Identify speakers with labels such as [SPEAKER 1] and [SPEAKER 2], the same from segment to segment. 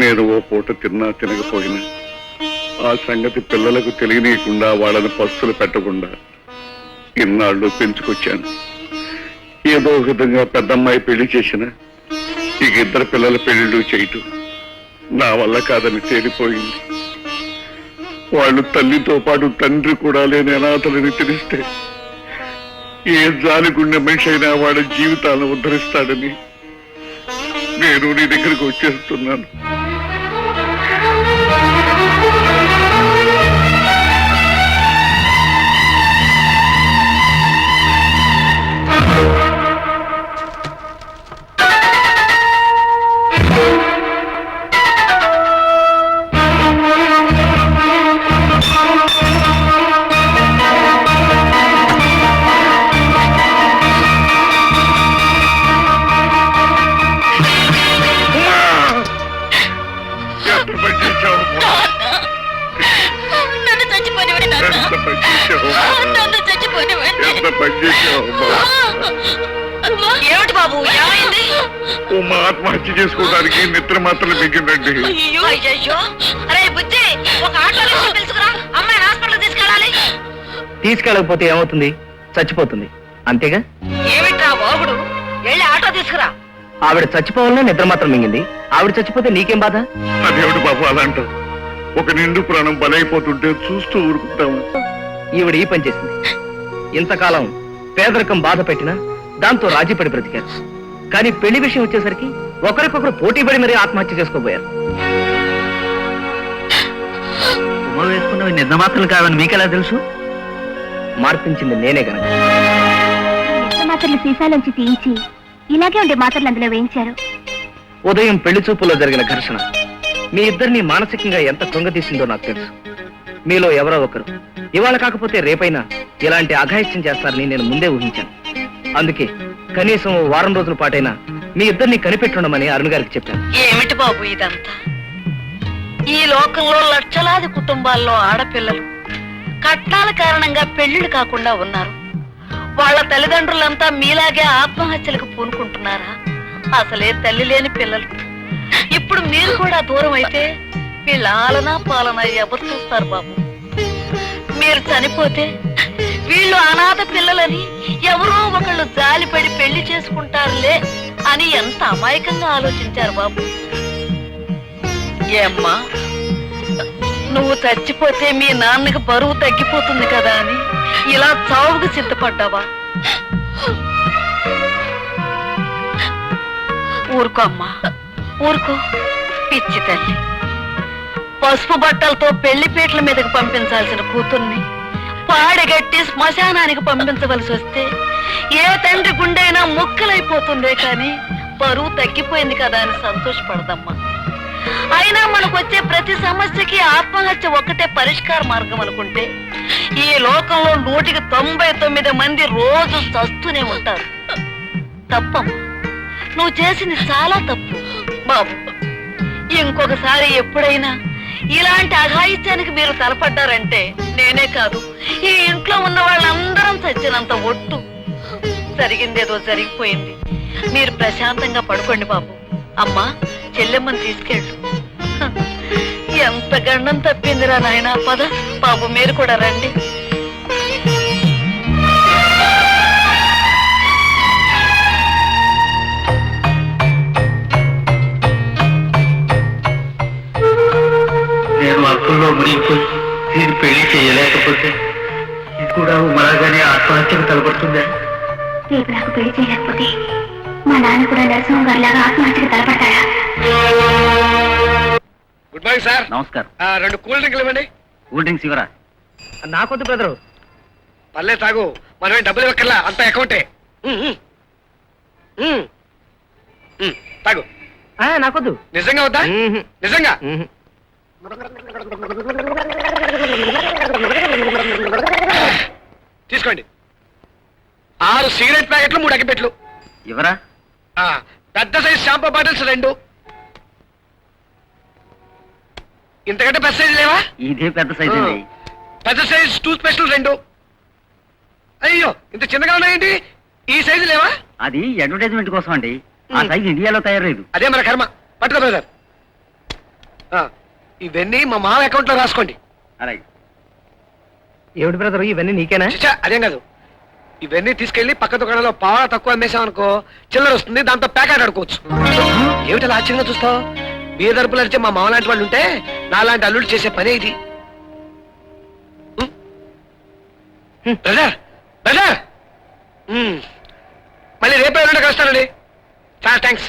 [SPEAKER 1] నేను ఓ పూట తిన్నా తినకపోయినా ఆ సంగతి పిల్లలకు తెలియనీయకుండా వాళ్ళని పస్తులు పెట్టకుండా ఇన్నాళ్ళు పెంచుకొచ్చాను. ఏదో విధంగా పెద్దమ్మాయి పెళ్ళి చేసిన ఇక ఇద్దరు పిల్లల పెళ్ళిళ్ళు చేయటం నా వల్ల కాదని తేలిపోయింది. వాళ్ళు తల్లితో పాటు తండ్రి కూడా లేని అనాథలని తెలిస్తే ఏ జాలిగుండె మనిషి అయినా వాళ్ళ జీవితాలను ఉద్ధరిస్తాడని నేను నీ దగ్గరకు వచ్చేస్తున్నాను.
[SPEAKER 2] నాన్న చచ్చిపోనివ్వండి? ఏమిటి బాబు? ఏమైంది?
[SPEAKER 1] ఉమ్మ ఆత్మహత్య చేసుకోవడానికి నిద్ర మాత్రం దిగిందండి
[SPEAKER 2] అయ్యో! అయ్యో అరే బుజ్జి ఒక ఆటోలో పిలుచుకురా. అమ్మాయి హాస్పిటల్ తీసుకెళ్ళాలి.
[SPEAKER 3] తీసుకెళ్ళకపోతే ఏమవుతుంది? చచ్చిపోతుంది. అంతేగా?
[SPEAKER 2] ఏమిట్రా బాబుడు? వెళ్ళి ఆటో తీసుకురా.
[SPEAKER 3] ఆవిడ చచ్చిపోవాలనే నిద్ర మాత్రం మింగింది. ఆవిడ చచ్చిపోతే నీకేం బాధ?
[SPEAKER 1] అదేమిటి బాబు అలా అంటావు ఒక నిండు ప్రాణం బలైపోతుంటే చూస్తూ ఊరుకుంటాము
[SPEAKER 3] ఈవిడ ఈ పని చేసింది. ఇంతకాలం పేదరికం బాధ పెట్టినా దాంతో రాజీపడి బ్రతికారు. కానీ పెళ్ళి విషయం వచ్చేసరికి ఒకరికొకరు పోటీ పడి మరీ ఆత్మహత్య చేసుకోబోయారు. వేసుకున్నవి మాత్రలు కావని మీకెలా తెలుసు? మార్పించింది నేనే గనక.
[SPEAKER 4] నిద్ర మాత్రలు సీసాలోంచి తీయించి ఇలాగే ఉండే మాత్రలు అందులో వేయించారు.
[SPEAKER 3] ఉదయం పెళ్ళి చూపులో జరిగిన ఘర్షణ. మీ ఇద్దరిని మానసికంగా ఎంత కృంగతీసిందో నాకు తెలుసు. మీలో ఎవరో ఒకరు. ఇవాళ కాకపోతే రేపైనా ఇలాంటి అఘాయిత్యం చేస్తారని నేను ముందే ఊహించాను. అందుకే కనీసం ఓ వారం రోజుల పాటైనా మీ ఇద్దరిని కనిపెట్టుండమని అరుణ్ గారికి చెప్పాను.
[SPEAKER 2] ఏమిటి బాబు ఇదంతా? ఈ లోకంలో లక్షలాది కుటుంబాల్లో ఆడపిల్లలు కట్నాల కారణంగా పెళ్ళిళ్ళు కాకుండా ఉన్నారు. వాళ్ళ తల్లిదండ్రులంతా మీలాగే ఆత్మహత్యలకు పూనుకుంటున్నారా? అసలే తల్లి లేని పిల్లలు. ఇప్పుడు మీరు కూడా దూరం అయితే వీళ్ళ ఆలన పాలన ఎవరు చూస్తారు బాబు? మీరు చనిపోతే వీళ్ళు అనాథ పిల్లలని ఎవరో ఒకళ్ళు జాలిపడి పెళ్ళి చేసుకుంటారులే అని ఎంత అమాయకంగా ఆలోచించారు బాబు? ఏమ్మా నువ్వు చచ్చిపోతే మీ నాన్నకి బరువు తగ్గిపోతుంది కదా అని ఇలా చావుకు సిద్ధపడ్డావా? ఊరుకో అమ్మా. ఊరుకో. పిచ్చి తల్లి. పసుపు బట్టలతో పెళ్ళిపీటల మీదకి పంపించాల్సిన కూతుర్ని పాడగట్టి శ్మశానానికి పంపించవలసి వస్తే ఏ తండ్రి గుండెైనా ముక్కలైపోతుందే కానీ బరువు తగ్గిపోయింది కదా అని సంతోషపడదమ్మా. అయినా మనకు వచ్చే ప్రతి సమస్యకి ఆత్మహత్య ఒక్కటే పరిష్కార మార్గం అనుకుంటే ఈ లోకంలో నూటికి తొంభై తొమ్మిది మంది రోజు చస్తూనే ఉంటారు. తప్పమ్మా. నువ్వు చేసింది చాలా తప్పు. బాబు. ఇంకొకసారి ఎప్పుడైనా ఇలాంటి అఘాయిత్యానికి మీరు తలపడ్డారంటే నేనే కాదు. ఈ ఇంట్లో ఉన్న వాళ్ళందరం చచ్చినంత ఒట్టు. జరిగిందేదో జరిగిపోయింది. మీరు ప్రశాంతంగా పడుకోండి బాబు. అమ్మా చెల్లెమ్మని తీసుకెళ్ళు. ఎంత గండం తప్పిందిరా నాయనా పద. బాబు మీరు కూడా రండి.
[SPEAKER 3] పెళ్ళి చేయలేకపోతే
[SPEAKER 4] మా నాన్న కూడా నరసింహ గారిలాగా ఆత్మహత్యకు తలపడతాడా?
[SPEAKER 5] గుడ్ మార్నింగ్ సార్
[SPEAKER 3] నమస్కారం.
[SPEAKER 5] ఆ, రెండు కూల్ డ్రింక్లు ఇవ్వండి.
[SPEAKER 3] కూల్ డ్రింక్స్ ఇవరా నాకొద్దు బ్రదరు.
[SPEAKER 5] పర్లే తాగు. మనమే డబ్బులు ఇవ్వక్కర్లా? అంత అకౌంటే. తాగు.
[SPEAKER 3] నాకొద్దు
[SPEAKER 5] నిజంగా వద్దా? నిజంగా? తీసుకోండి. ఆరు సిగరెట్ ప్యాకెట్లు మూడు అగ్గిపెట్లు
[SPEAKER 3] ఇవరా
[SPEAKER 5] ఆ, పెద్ద సైజ్ షాంపూ బాటిల్స్ రెండు. ఇంతకంటే పెద్ద సైజు లేవా?
[SPEAKER 3] ఇదే పెద్ద సైజ్.
[SPEAKER 5] పెద్ద సైజ్ టూత్ పేస్టులు రెండు. అయ్యో ఇంత చిన్నగా ఉన్నాయండి. ఈ సైజు లేవా?
[SPEAKER 3] అది అడ్వర్టైజ్మెంట్ కోసం అండి. ఆ. సైజ్ ఇండియాలో తయారలేదు.
[SPEAKER 5] అదే మన కర్మ. పట్టుకో బ్రదర్ ఆ, ఇవన్నీ మా మామ అకౌంట్లో రాసుకోండి.
[SPEAKER 3] అలాగే. ఏమిటి బ్రదర్ ఇవన్నీ నీకేనా?
[SPEAKER 5] అదేం కాదు. ఇవన్నీ తీసుకెళ్ళి పక్క దుకాణంలో పావలా తక్కువ అమ్మేసామనుకో చిల్లర వస్తుంది దాంతో ప్యాకెట్ ఆడుకోవచ్చు ఏమిటి అలా ఆశ్చర్యంగా చూస్తావు? బీదర్పులు అరిచే మా మామ లాంటి వాళ్ళు ఉంటే నాలాంటి అల్లుడు చేసే పనే ఇది. బ్రదర్! బ్రదర్! మళ్ళీ రేపే కలుస్తానండి చాలా థ్యాంక్స్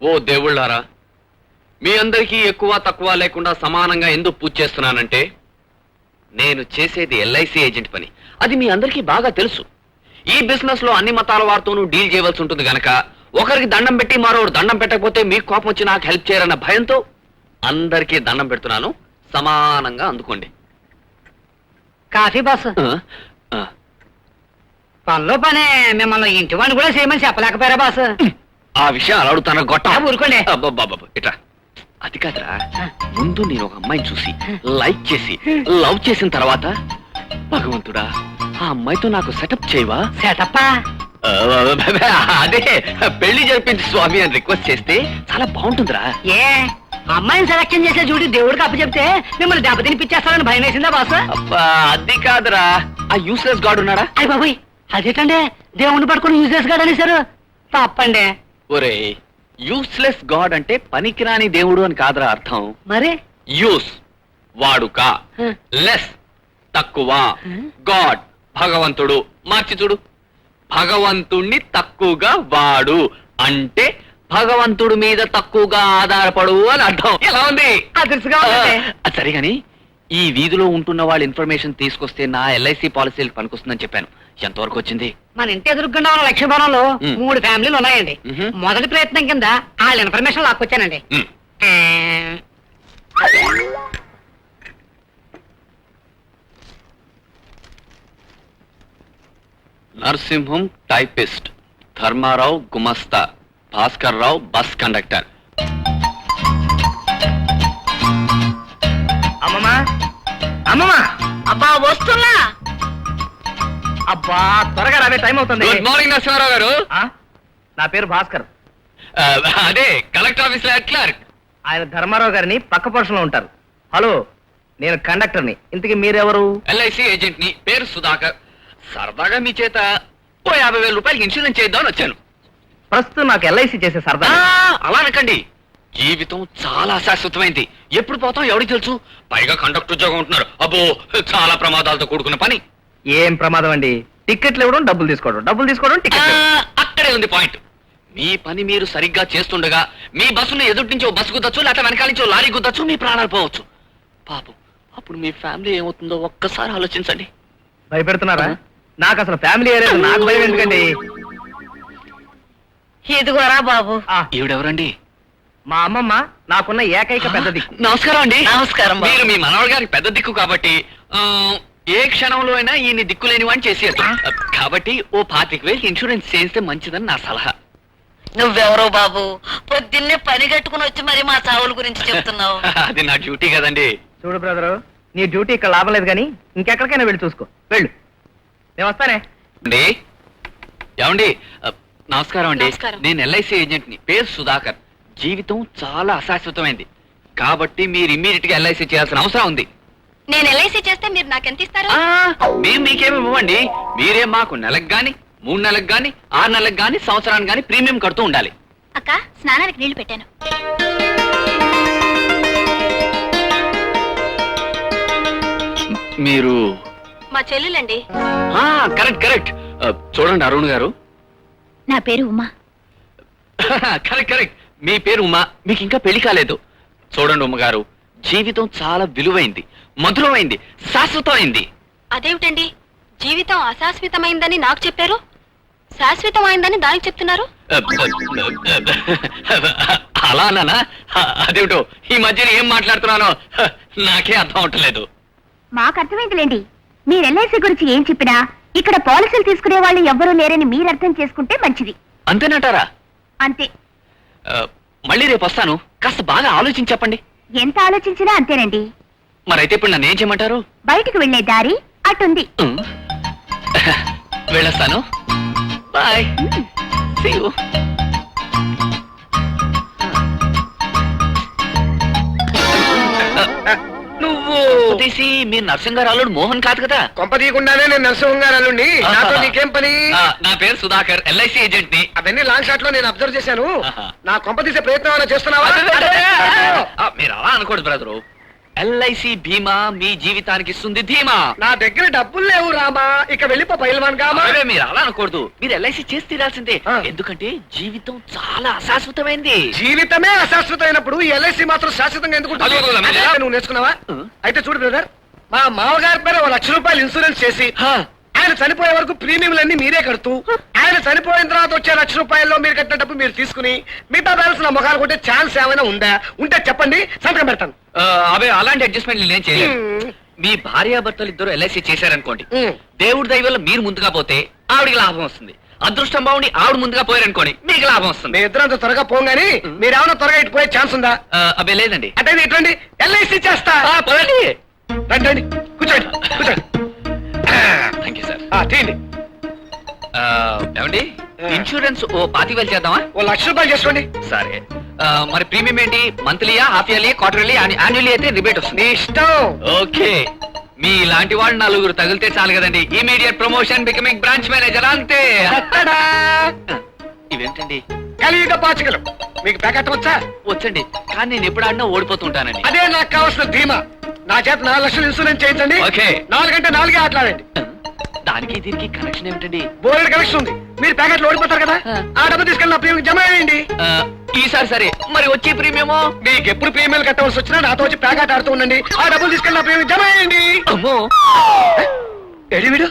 [SPEAKER 6] ఓ దేవుళ్ళారా మీ అందరికీ ఎక్కువ తక్కువ లేకుండా సమానంగా ఎందుకు పూజ చేస్తున్నానంటే నేను చేసేది ఎల్ఐసి ఏజెంట్ పని. అది మీ అందరికీ బాగా తెలుసు. ఈ బిజినెస్లో అన్ని మతాల వారితోనూ డీల్ చేయవలసి ఉంటుంది గనక ఒకరికి దండం పెట్టి మరొకరు దండం పెట్టకపోతే మీకు కోపం వచ్చి నాకు హెల్ప్ చేయరన్న భయంతో అందరికీ దండం పెడుతున్నాను. సమానంగా అందుకోండి.
[SPEAKER 7] Coffee boss. పనిలో పనే మిమ్మల్ని ఇంటి వాడిని కూడా చేయమని చెప్పలేకపోయారా బాస్?
[SPEAKER 6] ఆ విషయం అలా అడుగుతాను? గొట్ట.
[SPEAKER 7] ఊరుకోండి.
[SPEAKER 6] ఇట్రా. అది కాదురా. ముందు నేను ఒక అమ్మాయిని చూసి లైక్ చేసి లవ్ చేసిన తర్వాత భగవంతుడా ఆ అమ్మాయితో నాకు సెటప్ చేయవా?
[SPEAKER 7] సెటప్పా?
[SPEAKER 6] ఆ, అదే పెళ్ళి జరిపించి స్వామి అని రిక్వెస్ట్ చేస్తే చాలా బాగుంటుందిరా.
[SPEAKER 7] ఏ అమ్మాయిని సెలక్షన్ చేసే చూడి దేవుడికి అప్పచెప్తే మిమ్మల్ని దెబ్బ తినిపించేస్తారని భయం వేసిందా బాస్?
[SPEAKER 6] అబ్బా అది కాదురా. ఆ యూస్లెస్ గాడ్ ఉన్నాడా?
[SPEAKER 7] అయ్య బాబోయ్ అదేటండి? దేవుడిని పట్టుకుని యూజెస్ గాడు అనేసారు తప్పండి.
[SPEAKER 6] ఒరే యూస్లెస్ గాడ్ అంటే పనికిరాని దేవుడు అని కాదురా అర్థం.
[SPEAKER 7] మరి?
[SPEAKER 6] యూస్ వాడుక.
[SPEAKER 7] హ.
[SPEAKER 6] లెస్ తక్కువ? గాడ్ భగవంతుడు మార్చి చూడు. భగవంతుణ్ణి తక్కువగా వాడు. అంటే భగవంతుడి మీద తక్కువగా ఆధారపడు అని అర్థం. ఎలా ఉంది?
[SPEAKER 7] ఉందండి.
[SPEAKER 6] ఆ, సరే గాని ఈ వీధిలో ఉంటున్న వాళ్ళ ఇన్ఫర్మేషన్ తీసుకొస్తే నా ఎల్ఐసి పాలసీలకు పనికొస్తుందని చెప్పాను. ఎంతవరకు వచ్చింది?
[SPEAKER 7] మన ఇంటి ఎదురుకుండా ఉన్న లక్ష్మీభవనంలో
[SPEAKER 6] మ్.
[SPEAKER 7] మూడు ఫ్యామిలీలు ఉన్నాయండి.
[SPEAKER 6] మ్హూ.
[SPEAKER 7] మొదటి ప్రయత్నం కింద వాళ్ళ ఇన్ఫర్మేషన్ లాక్కొచ్చానండి.
[SPEAKER 6] ఉమ్.
[SPEAKER 7] ఆ,
[SPEAKER 6] నరసింహం టైపిస్ట్ ధర్మారావు గుమస్తా భాస్కర్ రావు బస్ కండక్టర్.
[SPEAKER 3] అమ్మమ్మా? అమ్మమ్మా?
[SPEAKER 2] అబ్బా వస్తున్నా?
[SPEAKER 3] అబ్బా త్వరగా రావే టైం అవుతుంది.
[SPEAKER 6] గుడ్ మార్నింగ్ నరసింహారావు గారు.
[SPEAKER 3] ఆ? నా పేరు భాస్కర్.
[SPEAKER 6] ఆ, అదే కలెక్టర్ ఆఫీస్లో క్లర్క్.
[SPEAKER 3] ఆయన ధర్మారావు గారిని పక్క పోర్షన్లో ఉంటారు. హలో నేను కండక్టర్ని. ఇంతకీ మీరెవరు?
[SPEAKER 6] ఎల్ఐసి ఏజెంట్ని పేరు సుధాకర్. సరదాగా మీ చేత ఓ యాభై వేల రూపాయలకి ఇన్సూరెన్స్ చేద్దామని వచ్చాను.
[SPEAKER 3] ప్రస్తుతం నాకు ఎల్ఐసి చేసే సరదా
[SPEAKER 6] ఆ, అలా అనకండి. జీవితం చాలా శాశ్వతమైంది. ఎప్పుడు పోతాం ఎవరికి తెలుసు? పైగా కండక్టర్ ఉద్యోగం ఉంటున్నారు. అబ్బో చాలా ప్రమాదాలతో కూడుకున్న పని.
[SPEAKER 3] ఏం ప్రమాదం అండి? టికెట్లు ఇవ్వడం డబ్బులు తీసుకోవడం. డబ్బులు తీసుకోవడం టికెట్
[SPEAKER 6] అక్కడే ఉంది పాయింట్. మీ పని మీరు సరిగ్గా చేస్తుండగా మీ బస్సును ఎదుటి నుంచి ఓ బస్సు గుద్దచ్చు లేకపోతే వెనకాల నుంచి ఓ లారీ గుద్దచ్చు మీ ప్రాణాలు పోవచ్చు. పాపం అప్పుడు మీ ఫ్యామిలీ ఏమవుతుందో ఒక్కసారి ఆలోచించండి.
[SPEAKER 3] భయపెడుతున్నారా? నాకు అసలు ఫ్యామిలీ లేదు నాకు భయం ఎందుకండి?
[SPEAKER 2] ఇదిగోరా బాబు.
[SPEAKER 3] ఆ,
[SPEAKER 6] ఈవిడెవరండి?
[SPEAKER 3] మా అమ్మమ్మ నాకున్న ఏకైక పెద్ద దిక్కు.
[SPEAKER 6] నమస్కారం అండి.
[SPEAKER 2] నమస్కారం.
[SPEAKER 6] మీరు మీ మనవడు గారికి పెద్ద దిక్కు కాబట్టి ఏ క్షణంలో అయినా ఈయన దిక్కులేని వాడిని చేసేది కాబట్టి ఓ పాతిక వేలు ఇన్సూరెన్స్ చేయిస్తే మంచిదని నా సలహా.
[SPEAKER 2] నువ్వెవరో బాబు? పొద్దున్నే పని కట్టుకుని వచ్చి మరి మా చావుల గురించి చెప్తున్నావు.
[SPEAKER 6] అది నా డ్యూటీ కదండి.
[SPEAKER 3] చూడు బ్రదరు నీ డ్యూటీ ఇక్కడ లాభం లేదు కానీ ఇంకెక్కడికైనా వెళ్ళి చూసుకో. వెళ్ళు. నేను వస్తానే.
[SPEAKER 6] అండి ఏమండి? నమస్కారం అండి.
[SPEAKER 2] నమస్కారం.
[SPEAKER 6] నేను ఎల్ఐసి ఏజెంట్ని పేరు సుధాకర్. జీవితం చాలా అశాశ్వతమైంది. కాబట్టి మీరు ఇమ్మీడియట్గా ఎల్ఐసి చేయాల్సిన అవసరం ఉంది.
[SPEAKER 4] నేను ఎల్ఐసి చేస్తే మీరు నాకు ఎంత ఇస్తారు
[SPEAKER 6] మేము మీకేమి ఇవ్వండి మీరే మాకు నెలకు గాని మూడు నెలలకు గాని ఆరు నెలలకు గాని సంవత్సరానికి గాని ప్రీమియం కడుతూ ఉండాలి.
[SPEAKER 4] అక్క స్నానానికి నీళ్ళు పెట్టాను.
[SPEAKER 6] మీరు?
[SPEAKER 4] మా చెల్లెలండి.
[SPEAKER 6] Correct correct. చూడండి అరుణ్ గారు.
[SPEAKER 4] నా పేరు ఉమా.
[SPEAKER 6] Correct correct. మీ పేరు ఉమా. మీకు ఇంకా పెళ్ళి కాలేదు. చూడండి ఉమ్మ గారు జీవితం చాలా విలువైంది. మధురమైంది శాశ్వతమైంది.
[SPEAKER 4] అదేమిటండి? జీవితం అశాశ్వతమైందని నాకు చెప్పారు? శాశ్వతమైందని దానికి చెప్తున్నారు?
[SPEAKER 6] అలానా అదేమిటో? ఈ మధ్యన ఏం మాట్లాడుతున్నానో? నాకే అర్థం అవట్లేదు.
[SPEAKER 4] మాకు అర్థమైందిలేండి మీరు ఎల్ఐసి గురించి ఏం చెప్పినా ఇక్కడ పాలసీలు తీసుకునే వాళ్ళు ఎవ్వరూ లేరని మీరు అర్థం చేసుకుంటే మంచిది.
[SPEAKER 6] అంతేనంటారా?
[SPEAKER 4] అంతే.
[SPEAKER 6] మళ్ళీ రేపు వస్తాను. కాస్త బాగా ఆలోచించి చెప్పండి.
[SPEAKER 4] ఎంత ఆలోచించినా అంతేనండి.
[SPEAKER 6] మరైతే ఇప్పుడు నన్ను ఏం చేయమంటారు?
[SPEAKER 4] బయటికి వెళ్ళే దారి అటుంది.
[SPEAKER 6] వెళ్ళొస్తాను. బాయ్. See you. నువ్వు. తీసి మీ అల్లుడు మోహన్ కాదు కదా?
[SPEAKER 5] కొంప తీయకుండానే నేను నరసింహం గారు అల్లుండి నాతో నీకేం పని?
[SPEAKER 6] ఆ, నా పేరు సుధాకర్ ఎల్ఐసి ఏజెంట్ని
[SPEAKER 5] అవన్నీ లాంగ్ షాట్లో నేను అబ్జర్వ్ చేశాను.
[SPEAKER 6] ఆహా.
[SPEAKER 5] నా కొంప తీసే ప్రయత్నం ఏమైనా చేస్తున్నావా?
[SPEAKER 6] ఆ, మీరు అలా అనకూడదు బ్రదరు. ఎల్ఐసి బీమా మీ జీవితానికి ఇస్తుంది ధీమా
[SPEAKER 5] నా దగ్గర డబ్బులు లేవు రామా ఇక వెళ్ళిపో పైల్వాన్ గామా
[SPEAKER 6] అరే, మీరు అలా అనకూడదు మీరు ఎల్ఐసి చేసి తీరాల్సిందే
[SPEAKER 5] ఆ.
[SPEAKER 6] ఎందుకంటే జీవితం చాలా అశాశ్వతమైంది
[SPEAKER 5] జీవితమే అశాశ్వతమైనప్పుడు ఎల్ఐసి మాత్రం శాశ్వతంగా ఎందుకు ఉంటుంది?
[SPEAKER 6] అదే కదా, మీరు
[SPEAKER 5] అదే
[SPEAKER 6] ఎలా-
[SPEAKER 5] నువ్వు నేర్చుకున్నావా
[SPEAKER 6] ఆ.
[SPEAKER 5] అయితే చూడు బ్రదర్ మా మామగారి పేరు ఒక లక్ష రూపాయలు ఇన్సూరెన్స్ చేసి
[SPEAKER 6] హా.
[SPEAKER 5] ఆయన చనిపోయే వరకు ప్రీమియంలన్నీ మీరే కడుతూ ఆయన చనిపోయిన తర్వాత వచ్చే లక్ష రూపాయల్లో మీరు కట్టిన డబ్బు మీరు తీసుకుని మిగతా బ్యాలెన్స్ నా ముఖాలు కొట్టే ఛాన్స్ ఏమైనా ఉందా? ఉంటే చెప్పండి సంతకం పెడతాను.
[SPEAKER 6] అవే అలాంటి అడ్జస్ట్మెంట్ నేను చేయలేను
[SPEAKER 5] మ్మ్.
[SPEAKER 6] మీ భార్యాభర్తలు ఇద్దరు ఎల్ఐసి చేశారనుకోండి. దేవుడి దయ వల్ల మీరు ముందుగా పోతే ఆవిడికి లాభం వస్తుంది. అదృష్టం బాగుండి ఆవిడ ముందుగా పోయారనుకోండి మీకు లాభం వస్తుంది.
[SPEAKER 5] మీ ఇద్దరు అంత త్వరగా పోగాని మీరేమన్నా త్వరగా ఇటు పోయే ఛాన్స్ ఉందా?
[SPEAKER 6] అబ్బే లేదండి.
[SPEAKER 5] అంటే ఇటువంటి ఎల్ఐసి చేస్తా. రండి రండి. కూర్చోండి కూర్చోండి. తీయండి.
[SPEAKER 6] ఏమండి. ఇన్సూరెన్స్ ఓ పాతి వేలు చేద్దామా?
[SPEAKER 5] ఓ లక్ష రూపాయలు చేసుకోండి.
[SPEAKER 6] సరే. మరి ప్రీమియం ఏంటి? మంత్లీయా హాఫ్ ఇయర్లీ క్వార్టర్లీ యాన్యువల్లీ అయితే రిబేట్ వస్తుంది.
[SPEAKER 5] ఇష్టం.
[SPEAKER 6] ఓకే. మీ ఇలాంటి వాళ్ళు నలుగురు తగిలితే చాలు కదండి. Immediate promotion becoming branch manager అంతే! ఇవేంటండి?
[SPEAKER 5] కలియుగ పాచికలు. మీకు ప్యాకెట్ వచ్చా?
[SPEAKER 6] వచ్చండి. కానీ నేను ఎప్పుడు ఆడినా ఓడిపోతుంటానండి.
[SPEAKER 5] అదే నాకు కావాల్సిన ధీమా. నా చేత నాలుగు లక్షలు ఇన్సూరెన్స్ చేయించండి.
[SPEAKER 6] ఓకే.
[SPEAKER 5] నాలుగంటే నాలుగే ఆటలాడండి
[SPEAKER 6] దానికి దీనికి కనెక్షన్ ఏమిటండి?
[SPEAKER 5] బోర్డు కనెక్షన్ ఉంది. మీరు ప్యాకెట్లు ఓడిపోతారు కదా?
[SPEAKER 6] ఆ.
[SPEAKER 5] డబ్బు తీసుకెళ్ళి నా ప్రీమియం జమ
[SPEAKER 6] ఆ, ఈసారి సరే. మరి వచ్చే ప్రీమియమో?
[SPEAKER 5] మీకు ఎప్పుడు ప్రీమియం కట్టవలసి వచ్చినా నాతో వచ్చి ప్యాకెట్ ఆడుతూ ఉండండి. ఆ డబ్బులు తీసుకెళ్ళి నా ప్రీమియం జమ చేయండి.
[SPEAKER 6] అమ్మో.
[SPEAKER 5] ఎడి వీడు.